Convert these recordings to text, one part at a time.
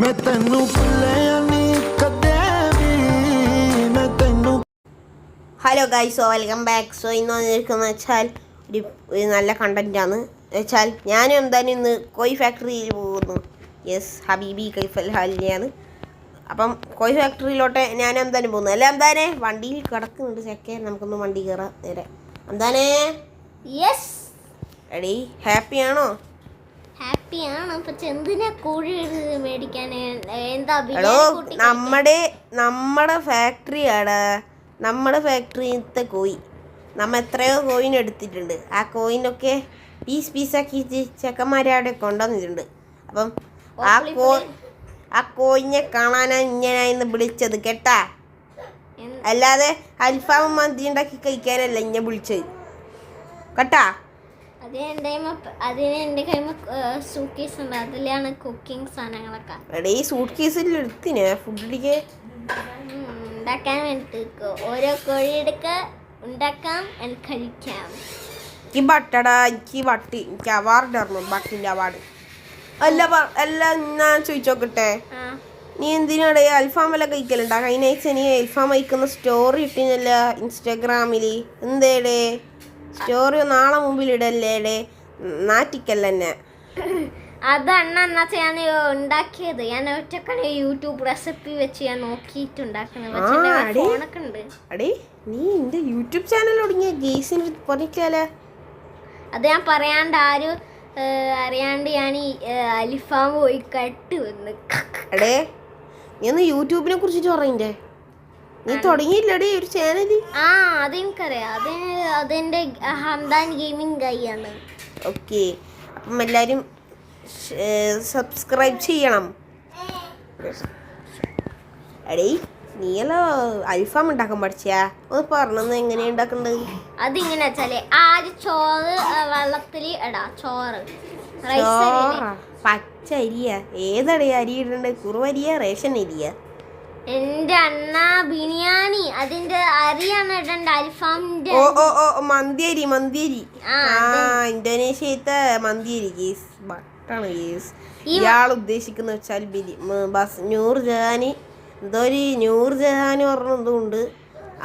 ਮੈਂ ਤੈਨੂੰ ਭੁੱਲਿਆ ਨਹੀਂ ਕਦੇ ਵੀ ਮੈਂ ਤੈਨੂੰ hello guys welcome back so ഇന്ന് വന്നിരിക്കുന്നത് വെച്ചാൽ ഒരു ഒരു നല്ല കണ്ടൻറ്റാണ് വെച്ചാൽ ഞാനും എന്തായാലും ഇന്ന് കോയി ഫാക്ടറിയിൽ പോകുന്നു യെസ് ഹബീബി കൈഫൽ ഹാലിനെയാണ് അപ്പം കോയി ഫാക്ടറിയിലോട്ട് ഞാൻ എന്തായാലും പോകുന്നു അല്ല എന്താനേ വണ്ടിയിൽ കിടക്കുന്നുണ്ട് ചെക്കെ നമുക്കൊന്ന് വണ്ടി കയറാം നേരെ എന്താനേ യെസ് എടീ ഹാപ്പിയാണോ ഹാപ്പിയാണ്. പക്ഷെ എന്തിനാ കോഴി മേടിക്കാൻ എന്താ നമ്മുടെ നമ്മുടെ ഫാക്ടറിയാണ് നമ്മുടെ ഫാക്ടറിയിലത്തെ കോയി നമ്മ എത്രയോ കോയിൻ എടുത്തിട്ടുണ്ട്. ആ കോയിനൊക്കെ പീസ് പീസാക്കി ചെക്കന്മാരെ അവിടെ കൊണ്ടുവന്നിട്ടുണ്ട്. അപ്പം ആ കോ ആ കോയിനെ കാണാനാ ഇങ്ങനെ ഇന്ന് വിളിച്ചത് കേട്ടാ? അല്ലാതെ അൽഫാമും മന്തി ഉണ്ടാക്കി കഴിക്കാനല്ല ഇന്നെ വിളിച്ചത്. കേട്ടാ? എന്റെ കൈമ അതിന് എന്റെ കൈമ സൂക്കീസ് ഉണ്ട്. അതിലാണ് കുക്കിംഗ് സാധനങ്ങളൊക്കെ. എടേ ഈ സൂട്ട് കേസിൽ എടുത്തിനെ ഫുഡ് അടിക്കേ ഉണ്ടാക്കാൻ വേണ്ടിട്ട് ഓരോ കോഴി എടുക്ക ഉണ്ടാക്കാം കഴിക്കാം. എനിക്ക് ബട്ടടാ എനിക്ക് എനിക്ക് അവാർഡ് ബട്ടിന്റെ അവാർഡ്. അല്ല അല്ല ഞാൻ ചോദിച്ചോക്കട്ടെ. നീ എന്തിനാടെ അൽഫാം വല്ല കഴിക്കലുണ്ടാ? കഴിഞ്ഞ ആഴ്ച നീ അൽഫാം കഴിക്കുന്ന സ്റ്റോറി ഇട്ടിനല്ല ഇൻസ്റ്റാഗ്രാമിൽ എന്തേടേ? സ്റ്റോറി നാളെ മുമ്പിൽ ഇടല്ലേടെ നാറ്റിക്കല്ല അത് അണ്ണ എന്നാ ഞാൻ ഉണ്ടാക്കിയത്. ഞാൻ ഒറ്റക്കാണ് യൂട്യൂബ് റെസിപ്പി വെച്ച് ഞാൻ നോക്കിയിട്ടുണ്ടാക്കുന്നത് അടി. നീ യൂട്യൂബ് ചാനൽ ഗെയ്സിന് പറഞ്ഞിക്കാലേ അത് ഞാൻ പറയാണ്ട് ആരും അറിയാണ്ട് ഞാൻ ഈ അലിഫാം പോയി കട്ട് വന്ന്. അടേ നീ ഒന്ന് യൂട്യൂബിനെ കുറിച്ചിട്ട് പറയണ്ടേ നീ തുടങ്ങിയില്ലടി ഒരു ചാനൽ ആ അതെനിക്കറിയാം. അത് അതെന്റെ ഹംദാൻ ഗെയിമിംഗ് കൈയാണ് ഓക്കെ അപ്പം എല്ലാവരും സബ്സ്ക്രൈബ് ചെയ്യണം. എടീ നീയല്ലോ അൽഫാം ഉണ്ടാക്കാൻ പഠിച്ചാ? ഒന്ന് പറഞ്ഞത് എങ്ങനെയാ ഉണ്ടാക്കണ്ടത്? അതിങ്ങനെ വെച്ചാൽ ആദ്യം ചോറ് വെള്ളത്തിൽ ഇടാ ചോറാ. പച്ച അരിയാ ഏതടേ അരി ഇടണ്ടേ? കുറുവരിയാ റേഷൻ അരിയാ? എന്റെ അണ്ണ ബിരിയാണി. അതിന്റെ അരിയാണ് ഇടണ്ട അൽഫാമിന്റെ ഓ ഓ ഓ മന്തിയരി മന്തിയരി. ആ, ഇന്തോനേഷ്യത്തെ മന്തിയരി കേസ് ബട്ടാണ് കേസ് ഇയാൾ ഉദ്ദേശിക്കുന്ന വെച്ചാൽ ബിരി ബസ് നൂർ ജഹാനി. എന്തോ ഒരു നൂർ ജഹാനി പറഞ്ഞ എന്തോ ഉണ്ട്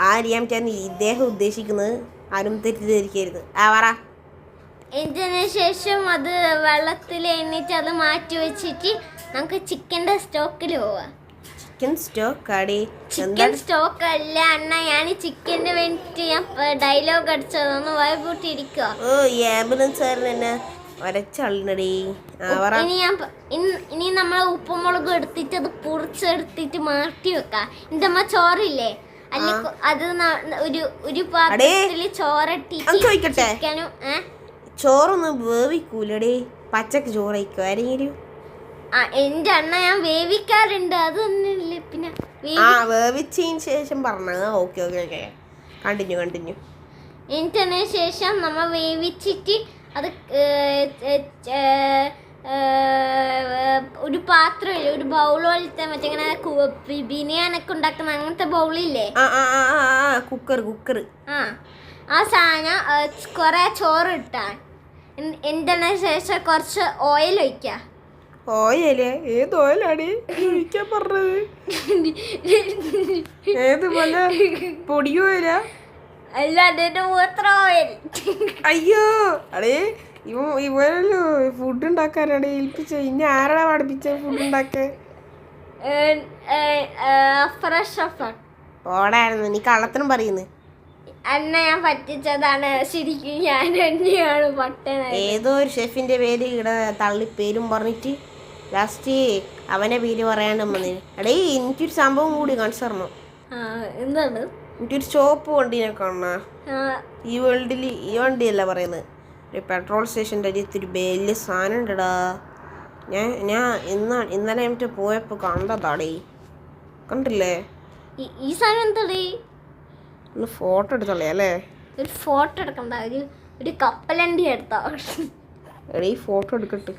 ആ അറിയാൻ പറ്റാൻ ഇദ്ദേഹം ഉദ്ദേശിക്കുന്നത് ആരും തെറ്റിദ്ധരിക്കരുത്. ആ പറ. ഇതിന് ശേഷം അത് വെള്ളത്തിൽ എണ്ണിച്ച് അത് മാറ്റി വെച്ചിട്ട് നമുക്ക് ചിക്കന്റെ സ്റ്റോക്കിൽ പോവാം. ചിക്കൻ സ്റ്റോക്ക് ആടി ചിക്കൻ സ്റ്റോക്ക് അല്ല അണ്ണ ഞാൻ ചിക്കന് വേണ്ടിട്ട് ഞാൻ ഡയലോഗ് അടിച്ചതൊന്ന് വൈകൂട്ടിയിരിക്കുക ഓ ഈ ആംബുലൻസ് എന്നെ ഒരച്ചള്ളടി പറ. ഇനി ഞാൻ ഇനി നമ്മൾ ഉപ്പുമുളക് എടുത്തിട്ട് അത് പൊറിച്ചെടുത്തിട്ട് മാറ്റി വെക്കാം. എന്റെ അമ്മ ചോറില്ലേ? അല്ല അത് ഒരു ഒരു പാത്രത്തിൽ ചോറിട്ടിട്ട്? ചിക്കനും ചോറൊന്നും വേവിക്കൂലടി. പച്ചക്ക് ചോറ് കഴിക്കും ആരെങ്കിലും എന്റെ അണ്ണ ഞാൻ വേവിക്കാറുണ്ട്. അതൊന്നുമില്ല. പിന്നെ ആ വേവിച്ചതിന് ശേഷം പറഞ്ഞത്. Okay okay okay. Continue continue. എന്നിട്ടതിന് ശേഷം നമ്മൾ വേവിച്ചിട്ട് അത് ഒരു പാത്രം ഒരു ബൗൾ പോലത്തെ മറ്റേ ബിനിയാനൊക്കെ കു- ബി- ബിരിയാണിയൊക്കെ ഉണ്ടാക്കുന്ന അങ്ങനത്തെ ബൗളില്ലേ കുക്കർ കുക്കർ ആ ആ സാധനം കുറേ ചോറ് ഇട്ടാ. എന്തിനു ശേഷം കുറച്ച് ഓയിൽ ഒഴിക്കുക ഓയലേ ഏത് ഓയിലാണ് ഒഴിക്കാൻ പറഞ്ഞത്. ഏത് പോലെ പൊടി ഓയില? അല്ല അതിന്റെ മൂത്ര ഓയിൽ. അയ്യോ അടേ ഇവ ഇവരല്ലോ ഫുഡ് ഉണ്ടാക്കാനാണ് ഏൽപ്പിച്ച ഇനി ആരാണ് പഠിപ്പിച്ച ഫുഡ് ഉണ്ടാക്കാൻ? ഓടായിരുന്നു നീ കള്ളത്തിനും പറയുന്നു. അന്ന ഞാൻ പറ്റിച്ചതാണ്. ശരിക്കും ഞാൻ തന്നെയാണ് പട്ടണ ഏതോ ഒരു ഷെഫിന്റെ പേര് ഇവിടെ തള്ളി പേരും പറഞ്ഞിട്ട് ലാസ്റ്റ് അവനെ പേര് പറയാണ്ട് വന്നു. എടേ എനിക്കൊരു സംഭവം കൂടി കാണിച്ചു തരണം എന്താണ്? എനിക്കൊരു ചോപ്പ് വണ്ടിനെ കാണണ. ഈ വേൾഡിൽ ഈ വണ്ടിയല്ല പറയുന്നത്. ഒരു പെട്രോൾ സ്റ്റേഷന്റെ അരിയത്ത് ഒരു വലിയ സാധനം ഉണ്ടടാ ഞാൻ ഞാൻ ഇന്ന ഇന്നലെ മറ്റേ പോയപ്പോൾ കണ്ടതാടേ. കണ്ടില്ലേ? ഈ- ഈ സാധനം എന്താടേ? ഒന്ന് ഫോട്ടോ എടുത്തോളേ അല്ലേ? ഒരു ഫോട്ടോ എടുക്കണ്ട. ഒരു ഒരു കപ്പലണ്ടി എടുത്തോ. എടീ ഫോട്ടോ എടുക്കട്ടെ.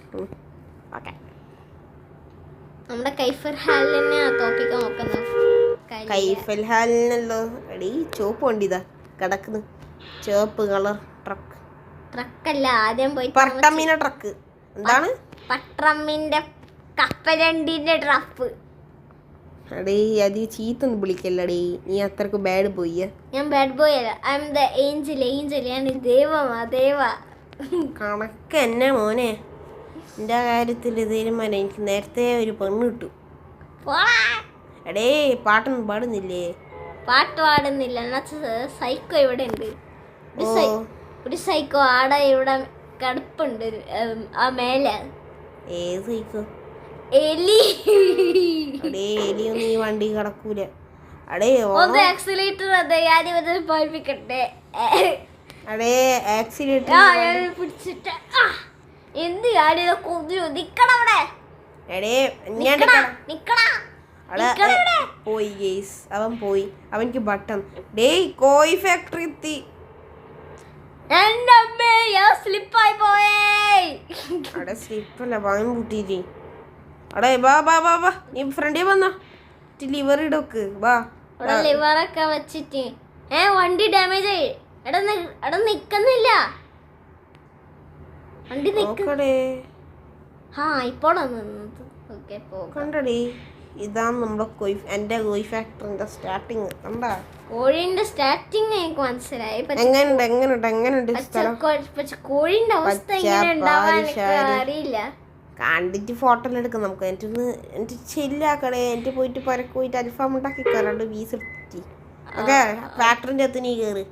ഓക്കെ. നമ്മുടെ കൈഫർ ഹാലിനെ ടോപ്പിക് നോക്കുന്നു കൈ- കൈഫൽ ഹാലിനല്ലോ എടി ചോപ്പ് വണ്ടിതാ കിടക്കുന്നു. ചുവപ്പ് കളർ ട്രക്ക് ട്രക്കല്ല ആദ്യം പോയി പട്ടമീന ട്രക്ക് എന്താണ്? പട്രമ്മിന്റെ കപ്പലണ്ടിന്റെ ട്രപ്പ് അടേ അത് ചീത്തൊന്നും വിളിക്കല്ലടേ. നീ അത്രയ്ക്ക് ബാഡ് പോയി ഞാൻ ബാഡ് ബോയ് അല്ല. I M the angel angel ഞാൻ ദേവമാ ദൈവ. കണക്ക് എന്നെ മോനെ. എന്റെ കാര്യത്തിൽ തീരുമാനം എനിക്ക് നേരത്തെ ഒരു പെണ്ണ് കിട്ടു. എടേ പാട്ടൊന്നും പാടുന്നില്ലേ? പാട്ട് പാടുന്നില്ല. എന്നാ സൈക്കോ ഇവിടെ ഉണ്ട് ഒരു സൈക്കോ ആടെ ഇവിടെ കിടപ്പുണ്ട്. ആ മേലെ. ഏത് സൈക്കോ? എലി. അടേ ഒന്നും ഈ വണ്ടി കിടക്കൂല. അടേ ഒന്ന് ആക്സിലേറ്റർ അതെ ഞാൻ ഇവരെ പഠിപ്പിക്കട്ടെ അടേ ആക്സിലേറ്റർ പിടിച്ചിട്ട് ആ, എന്ത് ഞാനിത് കൊതിരു? നിക്കണവിടെ എടേ ഞാൻ അവിടെ നിക്കണവിടെ പോയി ഗേസ് അവൻ പോയി. അവനക്ക് ബട്ടൺ ഡേയ് കോയി ഫാക്ടറി എത്തി. എന്റെ അമ്മേ ഞാൻ സ്ലിപ്പായി പോയേ. അവിടെ സ്ലിപ്പല്ല വാങ്ങി കൂട്ടിയിട്ട് അവിടെ വാ വാ വാ വാ. നീ ഫ്രണ്ടിൽ വന്നോ. ലിവർ ഇടയ്ക്ക്. വാ. ലിവറൊക്കെ വെച്ചിട്ട്. ഏ വണ്ടി ഡാമേജ് ആയി. എടാ എടാ നിക്കുന്നില്ല. നോക്കടേ. ആ ഇപ്പോഴാ നിന്നത്. ഓക്കെ പോകാം. കണ്ടടേ ഇതാണ് നമ്മുടെ എന്റെ ഫാക്ടറിന്റെ സ്റ്റാർട്ടിങ് കണ്ടാ? കോഴിന്റെ സ്റ്റാർട്ടിങ് എനിക്ക് മനസ്സിലായി. സ്ഥലം? പക്ഷെ കോഴിന്റെ അവസ്ഥ അറിയില്ല. കണ്ടിട്ട് ഫോട്ടോ എടുക്കാം നമുക്ക്. എന്റെ ഒന്ന് എന്നിട്ട് ചെല്ലാക്കടേ. പോയിട്ട് പരക്ക് പോയിട്ട് അൽഫാം ഉണ്ടാക്കി കയറാണ്ട് വീസ് എടുത്തിട്ട്. ഓക്കെ ഫാക്ടറിന്റെ അകത്ത് നീ കയറ്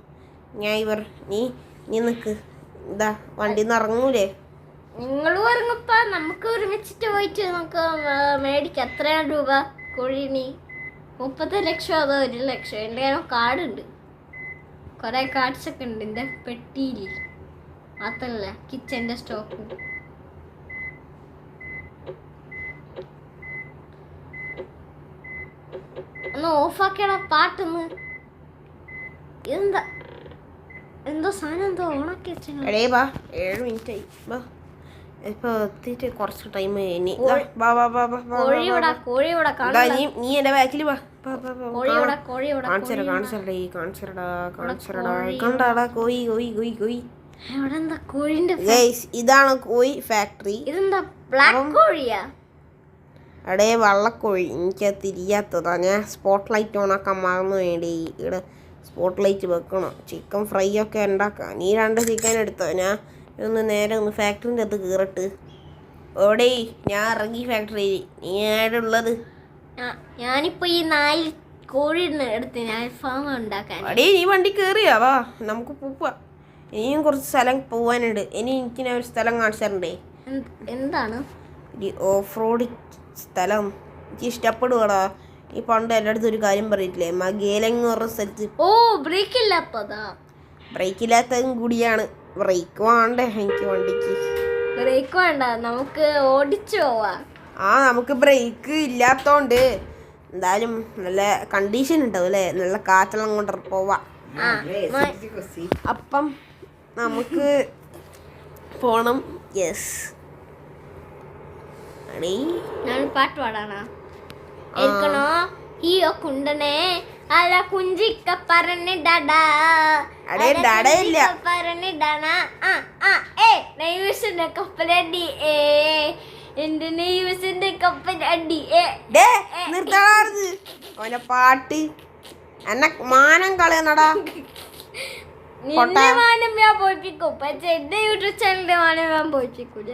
ഞാൻ ഇവർ നീ നീ നിക്ക്. ഇതാ വണ്ടി ഇറങ്ങൂലേ? നിങ്ങളും ഇറങ്ങപ്പ. നമുക്ക് ഒരുമിച്ചിട്ട് പോയിട്ട് നമുക്ക് മേടിക്ക. എത്രയാണ് രൂപ കോഴിനി? മുപ്പത്തി ലക്ഷം അതോ ഒരു ലക്ഷം? എന്റെ കാര്യം കാർഡുണ്ട്. കുറേ കാർഡ്സൊക്കെ ഉണ്ട്. എന്റെ പെട്ടിയിൽ മാത്രല്ല കിച്ചന്റെ സ്റ്റോക്ക്. ഉണ്ട് ഒന്ന് ഓഫാക്കിയടാ പാട്ടൊന്ന്. ഇതെന്താ എന്തോ സാധനം എന്തോ ഓണാക്കി എടേ വാ ഏഴ് മിനിറ്റ് ആയി വാ. ഇപ്പൊ എത്തിയിട്ട് കുറച്ച് ടൈം ഇനി. വാ വാ വാ വാ നീ നീ എന്റെ ബാക്കിൽ വാ. വാ വാ വാ കോഴി ഇവിടെ കോഴി ഇവിടെ കാണിച്ചരാ കാണിച്ചരടാ കാണിച്ചരടാ കണ്ടാടാ കോയി കോയി കോയി കോയി ഇവിടെ എന്താ കോഴിന്റെ ഗൈസ് ഇതാണ് കോഴി ഫാക്ടറി ഇതെന്താ ബ്ലാക്ക് കോഴിയാ? എടേ വള്ളക്കോഴി. എനിക്ക് തിരിയാത്തതാ. ഞാൻ സ്പോട്ട് ലൈറ്റ് ഓണാക്കാൻ മറന്നു വേണ്ടി ഇവിടെ സ്പോട്ട് ലൈറ്റ് വെക്കണം. ചിക്കൻ ഫ്രൈ ഒക്കെ ഉണ്ടാക്കാം. നീ രണ്ട് ചിക്കൻ എടുത്തോ? ഞാൻ ഒന്ന് നേരെ ഒന്ന് ഫാക്ടറിന്റെ അകത്ത് കീറട്ട് എവിടെ? ഞാൻ ഇറങ്ങി ഫാക്ടറിയിൽ. നീ ആടെ ഉള്ളത്? ഞാ- ഞാനിപ്പോ ഈ നായ കോഴി എടുത്ത്. ഞാൻ ഫാം ഉണ്ടാക്കാൻ. അടേ നീ വണ്ടി കയറിയാ വാ നമുക്ക് പോവാ. ഇനിയും കുറച്ച് സ്ഥലം പോവാനുണ്ട്. ഇനി എനിക്ക് ഞാൻ ഒരു സ്ഥലം കാണിച്ചു തരണ്ടേ എന്താണ്? ഒരു ഓഫ് റോഡ് സ്ഥലം. എനിക്ക് ഇഷ്ടപ്പെടുവാടാ. ഈ പണ്ട് എല്ലായിടത്തും ഒരു കാര്യം പറയിട്ടില്ലേ? മകേലങ്ങ് പറഞ്ഞ സ്ഥലത്ത് ഓ ബ്രേക്ക് ഇല്ലാത്തതാ ബ്രേക്ക് ഇല്ലാത്തതും കൂടിയാണ്. ബ്രേക്ക് വേണ്ടേ? എനിക്ക് വണ്ടിക്ക്. ബ്രേക്ക് വേണ്ട. നമുക്ക് ഓടിച്ചു പോവാ. ആ നമുക്ക് ബ്രേക്ക് ഇല്ലാത്തോണ്ട് എന്തായാലും നല്ല കണ്ടീഷൻ ഉണ്ടാവും അല്ലേ? നല്ല കാറ്റെല്ലാം കൊണ്ട് പോവാം. അപ്പം നമുക്ക് പോണം. യെസ് ഞാൻ പാട്ട് പാടാനാ? കേൾക്കണോ ഈയോ കുണ്ടനെ അല കുഞ്ചിക്ക പറഞ്ഞിടടാ അടേ, ഇല്ല. പറഞ്ഞിടണ ആ ആ ഏ നെയ്വസിന്റെ കപ്പലടി ഏ എന്റെ നെയ്വസിന്റെ കപ്പലടി ഏ ഡേ നിർത്തണാർന്ന് ഓനെ പാട്ട്. എന്നെ മാനം കളയണടാ. നിന്റെ മാനം ഞാൻ പോയിപ്പിക്കും പക്ഷെ എന്റെ യൂട്യൂബ് ചാനലിന്റെ മാനം ഞാൻ പോയിപ്പിക്കൂല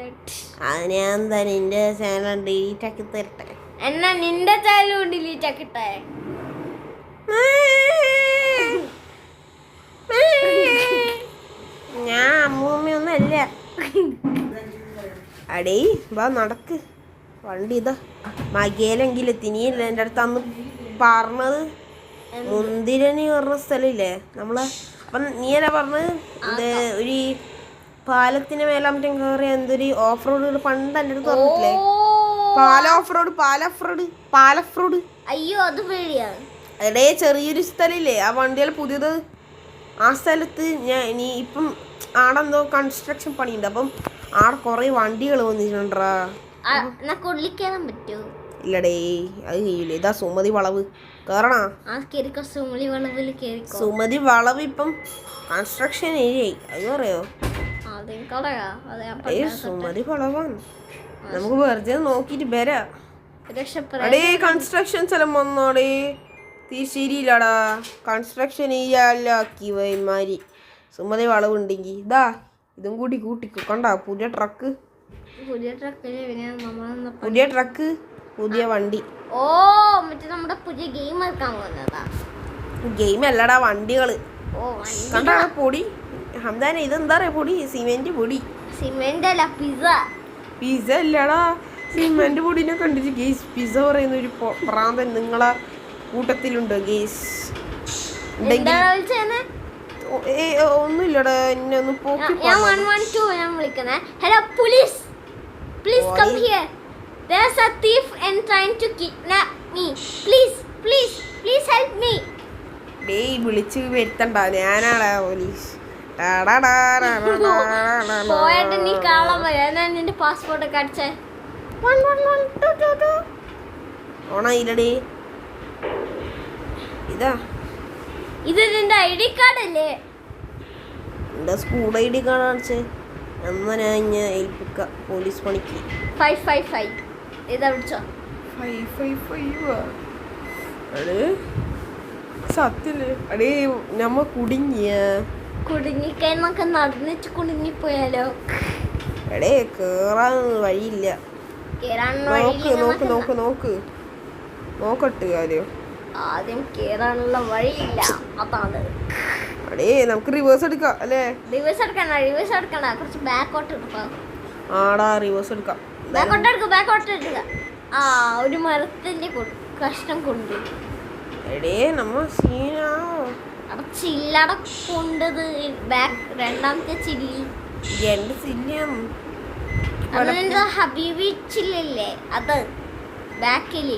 അത് ഞാൻ എന്താ നിന്റെ ചാനൽ ഡിലീറ്റ് ആക്കി തരട്ടെ. എന്നാ നിന്റെ ചാനലും ഡിലീറ്റ് ആക്കിട്ടെ ഞാൻ അമ്മൂമ്മയൊന്നും അല്ല അടേ വാ നടക്ക്. വണ്ടി ഇതാ. മകേലെങ്കിലും തിനിയില്ല എന്റെ അടുത്ത് അന്ന് പറഞ്ഞത്? മുന്തിരനി പറഞ്ഞ സ്ഥലമില്ലേ? നമ്മളെ അപ്പം നീയല്ല പറഞ്ഞത്? ഇത് ഒരു പാലത്തിന് മേലാമറ്റം കയറി എന്തൊരു ഓഫ് റോഡ് പണ്ട് എന്റെ അടുത്ത് പറഞ്ഞിട്ടില്ലേ Pala off road Pala off road പാലഫ് road അയ്യോ അത് പേടിയാണ്. എടേ ചെറിയൊരു സ്ഥലമില്ലേ? ആ വണ്ടികൾ പുതിയത് ആ സ്ഥലത്ത് ഞാൻ ഇനി ഇപ്പം ആടെ എന്തോ കൺസ്ട്രക്ഷൻ പണിയുണ്ട്. അപ്പം ആടെ കുറേ വണ്ടികൾ വന്നിട്ടുണ്ടാ കൊള്ളിക്കാനും പറ്റുമോ ഇല്ലടേ അത് കഴിയില്ല ഇതാ സുമതി വളവ്. കേറിക്കോ. സുമതി വളവ് ഇപ്പം കൺസ്ട്രക്ഷൻ ഏരിയ ഞാൻ ഏ സുമതി വളവാണ്. നമുക്ക് വെറുതെ നോക്കിട്ട് വരാ. അടേ കൺസ്ട്രക്ഷൻ സ്ഥലം വന്നോടേ. തീ ശരിയില്ലടാ. കൺസ്ട്രക്ഷൻ ചെയ്യാലാക്കി വൈമാരി. സുമതി വളവുണ്ടെങ്കിൽ ഇതാ ഇതും കൂടി കൂട്ടിക്കോ. കണ്ട? പുതിയ ട്രക്ക് പുതിയ നമ്മളൊന്ന് പുതിയ ട്രക്ക് പുതിയ വണ്ടി. ഓ മറ്റേ നമ്മുടെ പുതിയ ഗെയിം എടുക്കാൻ പോകുന്നതാ ഗെയിം അല്ലടാ വണ്ടികൾ. കണ്ടാ? പൊടി. ഹംദാനെ ഇതെന്താ പറയാ പൊടി? സിമെന്റ് പൊടി. സിമെന്റ് അല്ല പിസ പിസ അല്ലടാ. സിമെന്റ് പൊടിനെ കണ്ടിട്ട് ഗേസ് പിസ പറയുന്ന ഒരു പ്രാന്തൻ നിങ്ങളെ കൂട്ടത്തിലുണ്ട് ഏ ഒന്നുമില്ലടാ എന്നെ ഒന്ന് പോക്കി ഞാൻ വൺ വൺ ടു ഞാൻ വിളിക്കുന്നത് hello police please come Boy. Here There's a thief and trying to kidnap me. Please, please, please help me. ഡേയ് വിളിച്ച് വരുത്തണ്ട. ഞാനാടാ പോലീസ് പോയിട്ട് നീ കാണാൻ പറയാം ഞാൻ നിന്റെ പാസ്പോർട്ട് ഒക്കെ അടിച്ചേ. ഓണായില്ലടേ. ഇതാ. ഇത് നിന്റെ ഐ ഡി കാർഡ് അല്ലേ? സ്കൂൾ ഐ ഡി കാർഡ് കാണിച്ചേ. എന്നാ ഞാൻ ഞാൻ ഏൽപ്പിക്ക പോലീസ് പണിക്ക്. Five five five. ഇതാ വിളിച്ചോ ഫൈവ് ഫൈവ് ഫൈവ്. സത്യല്ലേ? അടേ നമ്മ കുടുങ്ങിയ. കുടുങ്ങിക്കൈ നടന്നിച്ച് നടന്നിട്ട് കുടുങ്ങിപ്പോയാലോ? എടേ കേറാൻ വഴിയില്ല. നോക്ക് നോക്ക് നോക്ക് നോക്ക്. നോക്കട്ട് കാര്യം. ആദ്യം കേറാനുള്ള വഴിയില്ല. അതാണ്. അടേ നമുക്ക് റിവേഴ്സ് എടുക്കാം അല്ലേ? റിവേഴ്സ് റിവേഴ്സ് കുറച്ച് ബാക്കോട്ട് എടുക്കാം. ആടാ റിവേഴ്സ് എടുക്കാം. ബാക്കോട്ട് എടുക്കുക ബാക്കോട്ട് എടുക്കുക ആ ഒരു മരത്തിന്റെ കഷ്ടം കഷ്ണം കൊണ്ട്. എടേ നമ്മ സീനാ അപ്പൊ ചില്ലട കൊണ്ടത് ബാക്ക് രണ്ടാമത്തെ ചില്ലി. എന്റെ സില്ലിയം അതെന്താ ഹബീബി ചില്ലല്ലേ? അത് ബാക്കിൽ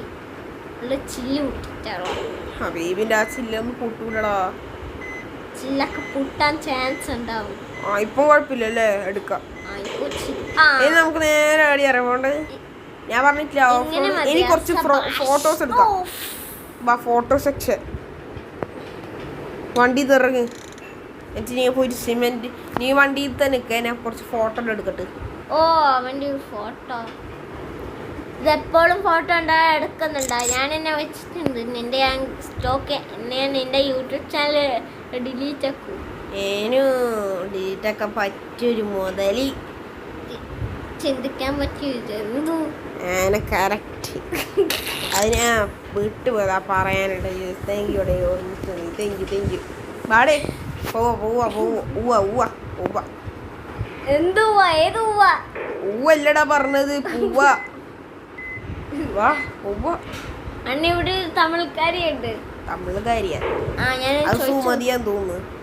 ചില്ലി പൊട്ടിട്ടാണോ ഹബീബിന്റെ ആ ചില്ലൊന്നും കൂട്ടൂലടാ. ചില്ലൊക്കെ പൊട്ടാൻ ചാൻസ് ഉണ്ടാവും. ആ ഇപ്പം കുഴപ്പമില്ലല്ലേ എടുക്കാം. ഇനി നമുക്ക് നേരെ അടി ഇറങ്ങോണ്ട്. ഞാൻ പറഞ്ഞിട്ടില്ല. ഇനി കുറച്ച് ഫോട്ടോസ് എടുക്കാം. വാ ഫോട്ടോ സെക്ഷൻ വണ്ടി തിറങ്ങ് എന്നിട്ട് നീ പോയിട്ട് സിമെന്റ് നീ വണ്ടിയിൽ തന്നെ നിൽക്കുക ഞാൻ കുറച്ച് ഫോട്ടോ എടുക്കട്ടെ. ഓ അവന്റെ ഫോട്ടോ ഇതെപ്പോഴും ഫോട്ടോ ഉണ്ടാ എടുക്കുന്നുണ്ട്? ഞാൻ എന്നെ വെച്ചിട്ടുണ്ട്. നിന്റെ ഞാൻ സ്റ്റോക്ക് എന്നെ നിന്റെ യൂട്യൂബ് ചാനൽ ഡിലീറ്റ് ആക്കും. ഏനു ഡിലീറ്റ് ആക്കാൻ പറ്റൊരു മുതലി. ചിന്തിക്കാൻ പറ്റിയ ജന്തു ആന കറക്റ്റ് അത് ഞാൻ വിട്ടുപോയതാ താങ്ക് യു ഡേ താങ്ക് യു താങ്ക് യു പാടേ പോവാ പോവാ പോവാ. ഉവ്വ ഉവ്വ ഉവ്വ. എന്തുവാ ഏതുവാ ഉവ്വല്ലടാ പറഞ്ഞത്. പൂവ വാ ഉവ്വ. അണ്ണ ഇവിടെ ഒരു തമിഴ്ക്കാരിയുണ്ട് തമിഴ്കാരിയാ? ആ ഞാൻ അത് ചോദിച്ചു. സുമതിയാന്ന് തോന്നുന്നു.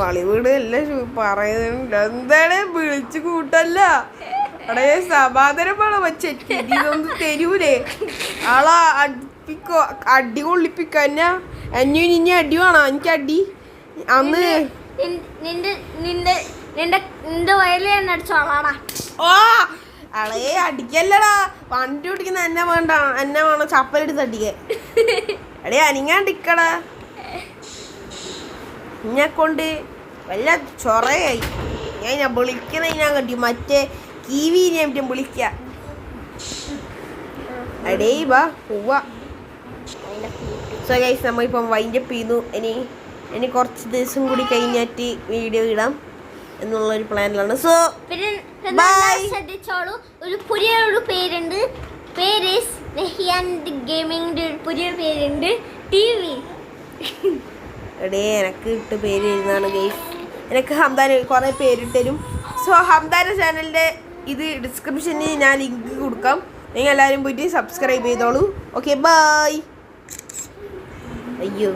വളീവുഡ് എല്ലാം പറയുന്നുണ്ട്. എന്താണ്? വിളിച്ചു കൂട്ടല്ല. അടേ സമാധാനമാണ്? വെച്ച ഇതൊന്നും തരൂലേ. ആളാ അടിപ്പിക്കോ അടി കൊള്ളിപ്പിക്കന്നെ അന്യു ഇനി അടി വേണോ? എനിക്ക് അടി. അന്ന് അളയെ നിന്റെ നിന്റെ നിന്റെ നിന്റെ വയലിൽ തന്നെ അടിച്ചോളാടാ ഓ അളേ അടിക്കല്ലടാ. വണ്ടി ഓടിക്കുന്ന എന്നെ വേണ്ട എന്നെ വേണം ചപ്പലെടുത്ത് അടിക്കേ എടേ അനിങ്ങാണ്ടിക്കടാ. ഇന്നെ കൊണ്ട് വല്ല ചൊറയായി. ഞാൻ ഞാൻ വിളിക്കണതിനാ ഞാൻ കണ്ടി മറ്റേ കീവി ഞാൻ മറ്റേ വിളിക്ക. എടേ വാ പോവാ. സോ ഗൈസ് നമ്മളിപ്പം വൈൻഡപ്പ് ചെയ്തു ഇനി ഇനി കുറച്ച് ദിവസം കൂടി കഴിഞ്ഞിട്ട് വീഡിയോ ഇടാം എന്നുള്ളൊരു പ്ലാനിലാണ് സോ പിന്നെ. ശ്രദ്ധിച്ചോളൂ. ഒരു പുതിയ ഒരു പേരുണ്ട്. പേര് ഗെയിമിങ്ങിന്റെ ഒരു പുതിയ പേരുണ്ട്. ടി വി എടേ എനക്ക് ഇട്ട് പേര് എഴുതുന്നതാണ് ഗെയ്സ് എനിക്ക് ഹംദാൻ കുറേ പേരിട്ടരും. സോ ഹംദാന്റെ ചാനലിന്റെ ഇത് ഡിസ്ക്രിപ്ഷനിൽ ഞാൻ ലിങ്ക് കൊടുക്കാം. നിങ്ങൾ എല്ലാവരും പോയിട്ട് സബ്സ്ക്രൈബ് ചെയ്തോളൂ. ഓക്കെ ബൈ അയ്യോ.